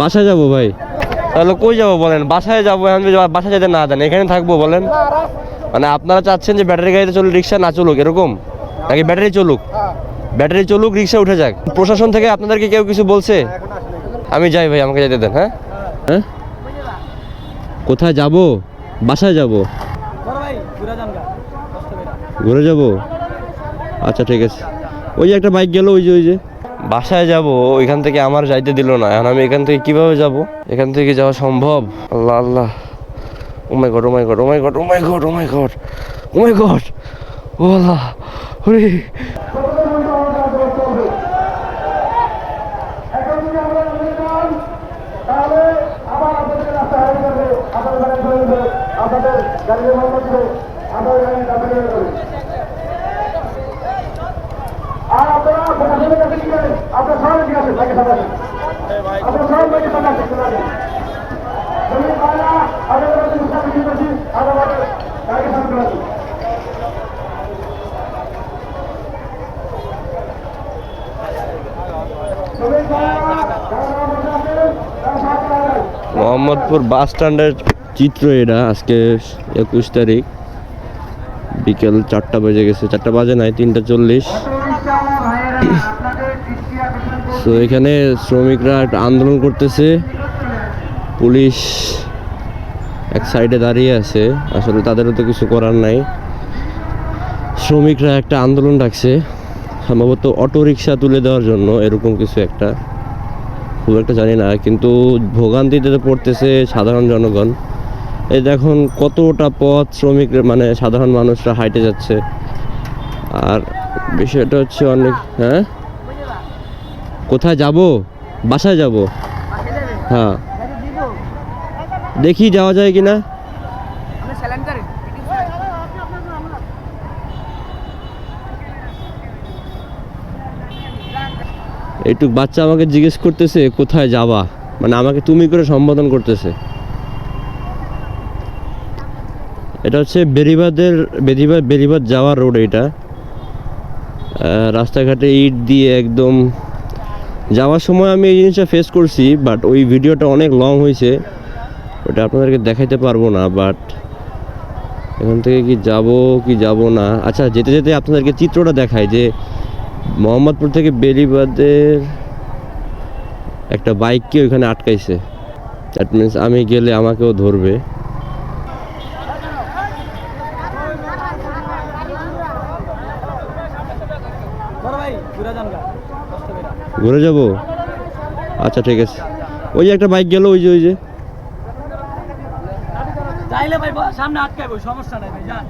বাসায় যাব ভাই। তাহলে কই যাব বলেন? বাসায় যাব এখন যদি বাসায় যেতে না দেন এখানে থাকব বলেন। মানে আপনারা চাচ্ছেন যে ব্যাটারি গাড়িতে চলুক রিক্সা না চলুক এরকম? নাকি ব্যাটারি চলুক? ব্যাটারি চলুক রিক্সা উঠে যাক। প্রশাসন থেকে আপনাদেরকে কেউ কিছু বলছে? আমি যাই ভাই আমাকে যেতে দেন হ্যাঁ? হ্যাঁ? কোথায় যাব? বাসায় যাব? ঘুরে যাব? আচ্ছা ঠিক আছে। ওই যে একটা বাইক গেল ওই যে ওই যে। বাসায় যাব, ওইখান থেকে আমার যাইতে দিল না। এখন আমি এখান থেকে কীভাবে যাব? এখান থেকে যাওয়া সম্ভব? Allah Allah. Oh my my God oh my my God oh my my God oh my my God oh my my God oh my God, ও আল্লাহ, ওরে আর আপনারা প্রশাসনের কাছে কি করেন আপনার সবাই ঠিক আছে বাইকে সামনে আসেন আপনার সবাই বাইকে সামনে আসেন চলে আসেন জমি পায়না আমাদের কাছে মুস্তাফি কি করছি আমরা বাইকে সামনে চলে আসেন জমি পায়না যারা মধ্যে আছেন তারা সাথে আসেন মোহাম্মদপুর বাস স্ট্যান্ডের চিত্র এটা আজকে একুশ তারিখ। বিকেল চারটা বেজে গেছে চারটা বাজে নাই তিনটা চল্লিশ। তো এখানে শ্রমিকরা একটা আন্দোলন করতেছে। পুলিশ এক সাইডে দাঁড়িয়ে আছে। আসলে তাদেরও তো কিছু করার নাই। শ্রমিকরা একটা আন্দোলন ডাকছে সম্ভবত অটো রিক্সা তুলে দেওয়ার জন্য, এরকম কিছু একটা। খুব একটা জানি না, কিন্তু ভোগান্তিতে তো পড়তেছে সাধারণ জনগণ। এই দেখুন কতটা পথ শ্রমিক মানে সাধারণ মানুষরা হাইটে যাচ্ছে। আর বিষয়টা হচ্ছে অনেক হ্যাঁ? কোথায় যাব? বাসায় যাব? হ্যাঁ। দেখি যাওয়া যায় কি না একটু বাচ্চা আমাকে জিজ্ঞেস করতেছে, কোথায় যাবা? মানে আমাকে তুমি করে সম্বোধন করতেছে। এটা হচ্ছে বেরিবাদের বেরিবাদ বেরিবাদ যাওয়ার রোড এটা। রাস্তাঘাটে ইট দিয়ে একদম যাওয়ার সময় আমি এই জিনিসটা ফেস করছি বাট ওই ভিডিওটা অনেক লং হয়েছে। ওটা আপনাদেরকে দেখাইতে পারব না বাট এখান থেকে কি যাব কি যাব না? আচ্ছা যেতে যেতে আপনাদেরকে চিত্রটা দেখায় যে মোহাম্মদপুর থেকে বেরিবাদের একটা বাইককে ওইখানে আটকাইছে। দ্যাট মিনস আমি গেলে আমাকেও ধরবে। ঘুরে যাব? আচ্ছা ঠিক আছে। ওই যে একটা বাইক গেল ওই যে ওই যে। চাইলে ভাই সামনে আটকাইবো সমস্যা নাই ভাই যান।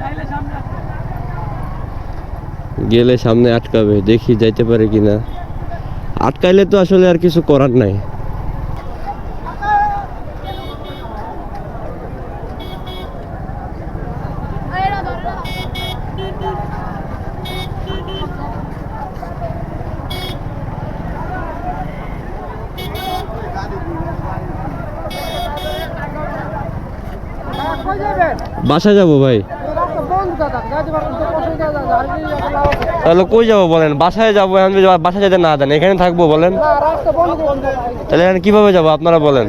চাইলে সামনে গেলে সামনে আটকাবে দেখি যাইতে পারে কিনা। আটকাইলে তো আসলে আর কিছু করার নাই। বাসা যাব ভাই। তাহলে কই যাব বলেন? বাসায় যাব বাসায় যেতে না দেন, এখানে থাকব বলেন। তাহলে এখন কীভাবে যাব আপনারা বলেন?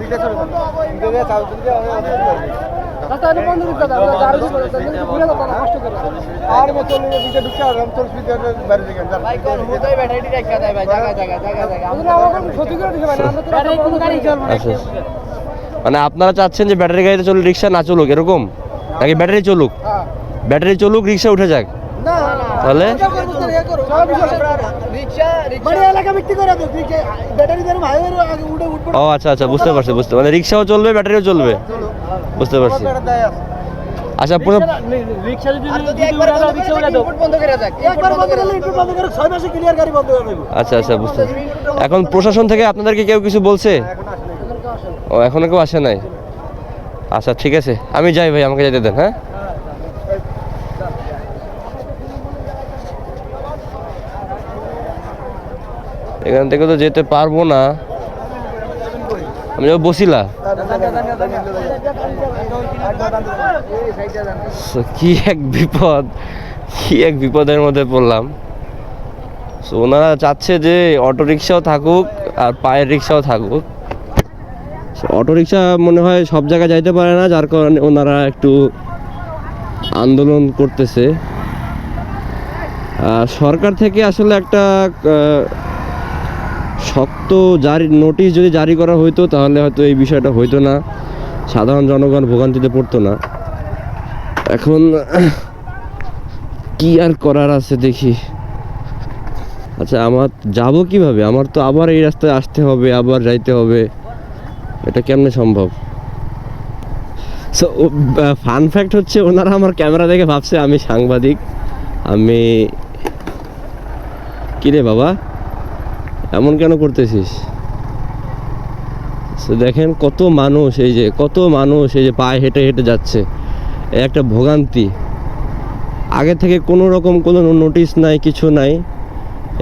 আচ্ছা। মানে আপনারা চাচ্ছেন যে ব্যাটারি গাড়িতে চলুক রিক্সা না চলুক এরকম? নাকি ব্যাটারি চলুক? ব্যাটারি চলুক রিক্সা উঠে যাক। তাহলে? ও আচ্ছা আচ্ছা বুঝতে পারছি বুঝতে মানে রিক্সাও চলবে ব্যাটারিও চলবে? বুঝতে পারছি। আচ্ছা পুরো যদি। আচ্ছা আচ্ছা বুঝতে এখন প্রশাসন থেকে আপনাদেরকে কেউ কিছু বলছে? ও, এখনও কেউ আসে নাই? আচ্ছা ঠিক আছে। আমি যাই ভাই, আমাকে যেতে দেন হ্যাঁ? এখান থেকে তো যেতে পারব না। আমি যাব বসিলা। কি এক বিপদ, কি এক বিপদের মধ্যে পড়লাম। সো, ওনারা চাচ্ছে যে অটো রিক্সাও থাকুক আর পায়ের রিক্সাও থাকুক। অটো রিক্সা মনে হয় সব জায়গায় যাইতে পারে না, যার কারণে ওনারা একটু আন্দোলন করতেছে। সরকার থেকে আসলে একটা শক্ত জারি, নোটিশ যদি জারি করা হইতো, তাহলে হয়তো এই বিষয়টা হইতো না। সাধারণ জনগণ ভোগান্তিতে পড়তো না। এখন কি আর করার আছে দেখি। আচ্ছা আমার যাব কীভাবে? আমার তো আবার এই রাস্তায় আসতে হবে, আবার যাইতে হবে। এটা কেমনে সম্ভব? সো ফান ফ্যাক্ট হচ্ছে ওনারা আমার ক্যামেরা দেখে ভাবছে আমি সাংবাদিক, আমি কিরে বাবা, এমন কেন করতেছিস? দেখেন কত মানুষ এই যে, কত মানুষ এই যে পায়ে হেঁটে হেঁটে যাচ্ছে একটা ভোগান্তি। আগে থেকে কোনো রকম কোনো নোটিশ নাই, কিছু নাই,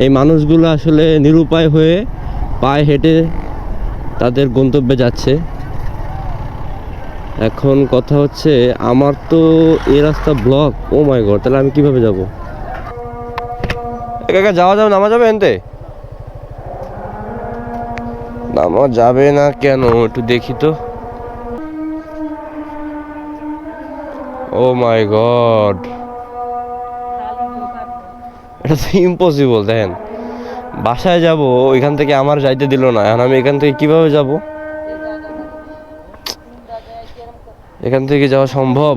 এই মানুষগুলো আসলে নিরুপায় হয়ে পায়ে হেঁটে তাদের গন্তব্যে যাচ্ছে। এখন কথা হচ্ছে, আমার তো এই রাস্তা ব্লক ও মাই গড তাহলে আমি কীভাবে যাব? একা যাওয়া যাবে, নামা যাবে এনতে? নামা যাবে না কেন, একটু দেখি তো। ও মাই গড এটা তো ইম্পসিবল দেখেন। বাসায় যাব, ওইখান থেকে আমার যাইতে দিল না। এখন আমি এখান থেকে কীভাবে যাব? এখান থেকে যাওয়া সম্ভব?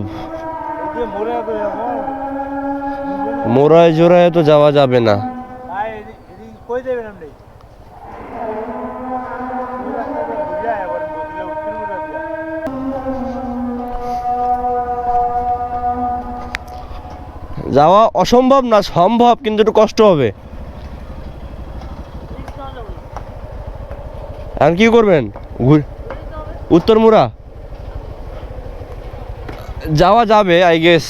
মোড়ায় জোড়ায় তো যাওয়া যাবে না। যাওয়া অসম্ভব না, সম্ভব, কিন্তু একটু কষ্ট হবে। এখন কি করবেন? উত্তরমুড়া যাওয়া যাবে আই গেস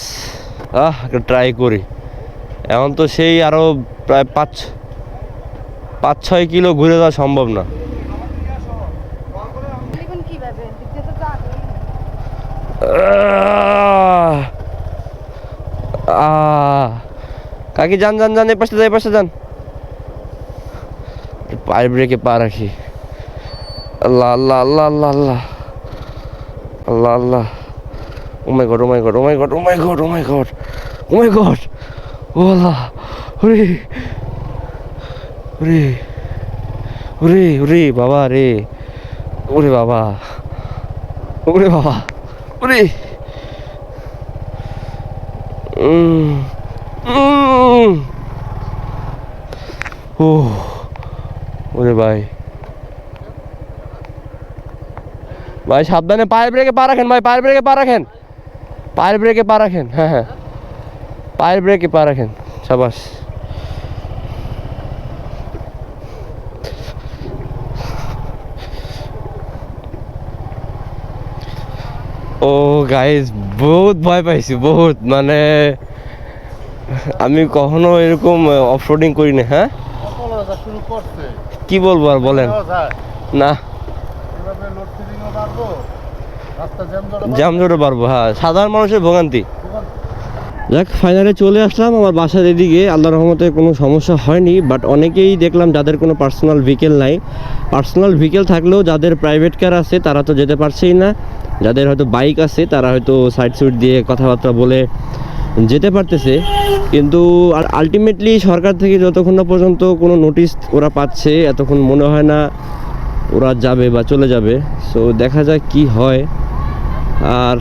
আহ ট্রাই করি। এখন তো সেই আরও প্রায় পাঁচ পাঁচ ছয় কিলো ঘুরে যাওয়া সম্ভব না! কাকি যান যান যান এ পাশে যান এ পাশে যান। পায়ের ব্রেকে পা রাখি। Allah Allah Allah Allah Allah. Allah Allah. Oh my God, oh my God, oh my God, oh my God, oh Allah, ওরে ওরে ওরে ওরে বাবা রে। ওরে বাবা ওরে বাবা, ওরে। ও, ওরে ভাই। ভাই সাবধানে পায়ের ব্রেকে পা রাখেন ভাই পায়ের ব্রেকে পা রাখেন। পায়ের ব্রেকে পা রাখেন হ্যাঁ হ্যাঁ। পায়ের ব্রেকে পা রাখেন সাবাস। ও গাইস বহুত ভয় পাইছি বহুত মানে আমি কখনো এরকম অফরোডিং করি না হ্যাঁ? কি বলব আর বলেন। না লোডশেডিংও পারব রাস্তা জ্যাম ধরে জাম জোরে পারব হ্যাঁ সাধারণ মানুষের ভোগান্তি। যাক ফাইনালে চলে আসলাম আমার বাসার এদিকে। আল্লাহ রহমতে কোনো সমস্যা হয়নি বাট অনেকেই দেখলাম যাদের কোনো পার্সোনাল ভেহিকেল নাই। পার্সোনাল ভেহিকেল থাকলেও যাদের প্রাইভেট কার আছে তারা তো যেতে পারছেই না। যাদের হয়তো বাইক আছে তারা হয়তো সাইড সুইড দিয়ে কথাবার্তা বলে যেতে পারতেছে। কিন্তু আর আলটিমেটলি সরকার থেকে যতক্ষণ না পর্যন্ত কোনো নোটিশ ওরা পাচ্ছে এতক্ষণ মনে হয় না ওরা যাবে বা চলে যাবে। সো দেখা যাক কি হয়। আর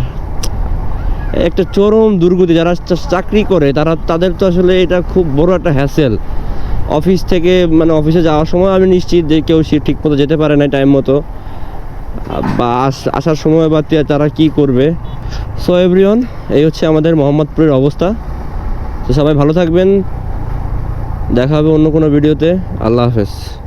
একটা চরম দুর্গতি যারা চাকরি করে, তারা, তাদের তো আসলে এটা খুব বড় একটা হ্যাসেল অফিস থেকে মানে অফিসে যাওয়ার সময় আমি নিশ্চিত যে কেউ সে ঠিক মতো যেতে পারে না টাইম মতো। বা আস- আসার সময় বা তারা কি করবে? সো এভরিওন এই হচ্ছে আমাদের মোহাম্মদপুরের অবস্থা। তো সবাই ভালো থাকবেন। দেখা হবে অন্য কোনো ভিডিওতে আল্লাহ হাফেজ।